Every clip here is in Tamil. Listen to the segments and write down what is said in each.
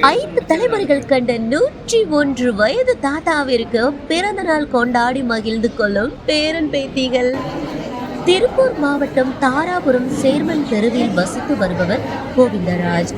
ஐந்து தலைமுறைகள் கண்ட நூற்றி ஒன்று வயது தாத்தாவிற்கு பிறந்த நாள் கொண்டாடி மகிழ்ந்து கொள்ளும் பேரன் பேத்திகள். திருப்பூர் மாவட்டம் தாராபுரம் சேர்மன் தெருவில் வசித்து வருபவர் கோவிந்தராஜ்.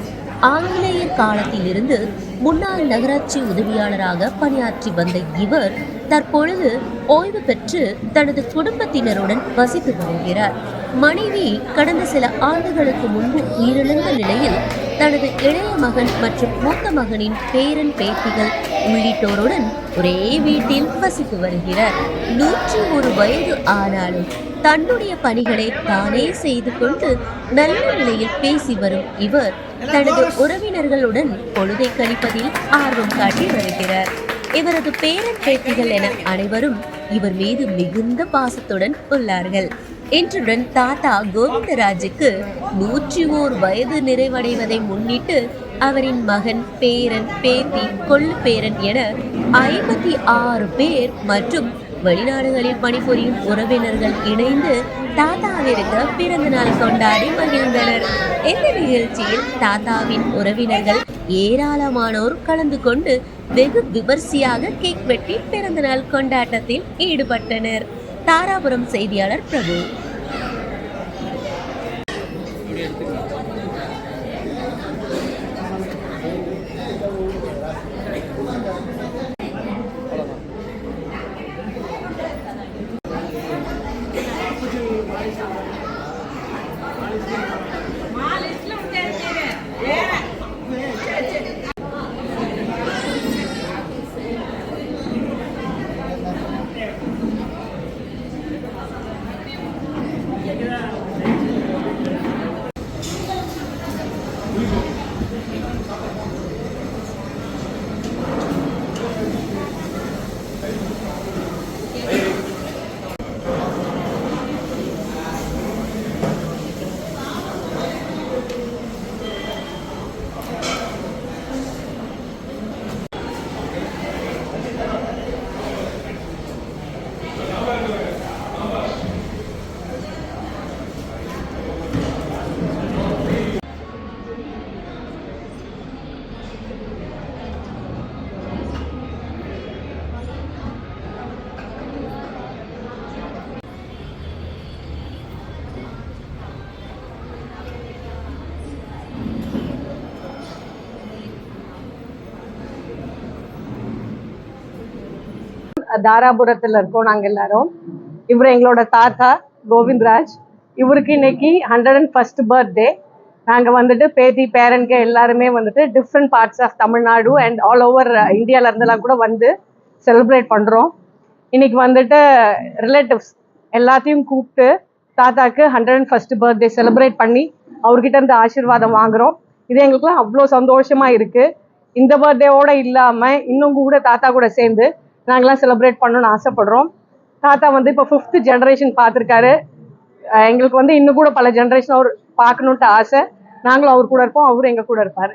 ஆங்கிலேயர் காலத்திலிருந்து முன்னாள் நகராட்சி உதவியாளராக பணியாற்றி வந்த இவர் தற்பொழுது ஓய்வு பெற்று தனது குடும்பத்தினருடன் வசித்து வருகிறார். மனைவி கடந்த சில ஆண்டுகளுக்கு முன்பு உயிரிழந்த நிலையில் தனது இளைய மகன் மற்றும் மூத்த மகனின் பேரன் பேத்திகள் உள்ளிட்டோருடன் ஒரே வீட்டில் வசித்து வருகிறார். நூற்றி ஒரு வயது ஆனாலும் தன்னுடைய பணிகளை தானே செய்து கொண்டு நல்ல நிலையில் பேசி வரும் இவர் தனது உறவினர்களுடன் பொழுதை கழிப்பதில் ஆர்வம் காட்டி வருகிறார். இவரது பேரன் பேத்திகள் என அனைவரும் இவர் மீது மிகுந்த பாசத்துடன் உள்ளார்கள். இன்றுடன் தாத்தா கோவிந்தராஜுக்கு நூற்றி ஓர் வயது நிறைவடைவதை முன்னிட்டு அவரின் மகன் பேரன் பேத்தி கொள்ளு பேரன் என ஐம்பத்தி ஆறு பேர் மற்றும் வெளிநாடுகளில் பணிபுரியும் உறவினர்கள் இணைந்து தாத்தாவிற்கு பிறந்த நாள் கொண்டாடி மகிழ்ந்தனர். இந்த நிகழ்ச்சியில் தாத்தாவின் உறவினர்கள் ஏராளமானோர் கலந்து கொண்டு வெகு விமர்சையாக கேக் வெட்டி பிறந்த நாள் கொண்டாட்டத்தில் ஈடுபட்டனர். தாராபுரம் செய்தியாளர் பிரபு. మా లిస్ట్ లో ఉంటే వేరే தாராபுரத்தில் இருக்கோம் நாங்கள் எல்லாரும். இவர் எங்களோட தாத்தா கோவிந்த்ராஜ். இவருக்கு இன்னைக்கு ஹண்ட்ரட் அண்ட் ஃபர்ஸ்ட் பர்த்டே நாங்கள் வந்துட்டு பேத்தி பேரன்ட்க எல்லாருமே வந்துட்டு different parts of Tamil Nadu and all over uh, இந்தியாவில இருந்தெல்லாம் கூட வந்து செலிப்ரேட் பண்ணுறோம் இன்னைக்கு வந்துட்டு ரிலேட்டிவ்ஸ் எல்லாத்தையும் கூப்பிட்டு தாத்தாக்கு hundred and first birthday celebrate பண்ணி அவர்கிட்ட இருந்து ஆசீர்வாதம் வாங்குறோம். இது எங்களுக்குலாம் அவ்வளோ சந்தோஷமா இருக்கு. இந்த பர்த்டேவோட இல்லாமல் இன்னும் கூட தாத்தா கூட சேர்ந்து நாங்களாம் செலிப்ரேட் பண்ணணும்னு ஆசைப்படுறோம். தாத்தா வந்து இப்போ ஃபிஃப்த் ஜென்ரேஷன் பார்த்துருக்காரு. எங்களுக்கு வந்து இன்னும் கூட பல ஜெனரேஷன் அவர் பார்க்கணுன்ட்டு ஆசை. நாங்களும் அவர் கூட இருப்போம் அவரும் எங்க கூட இருப்பார்.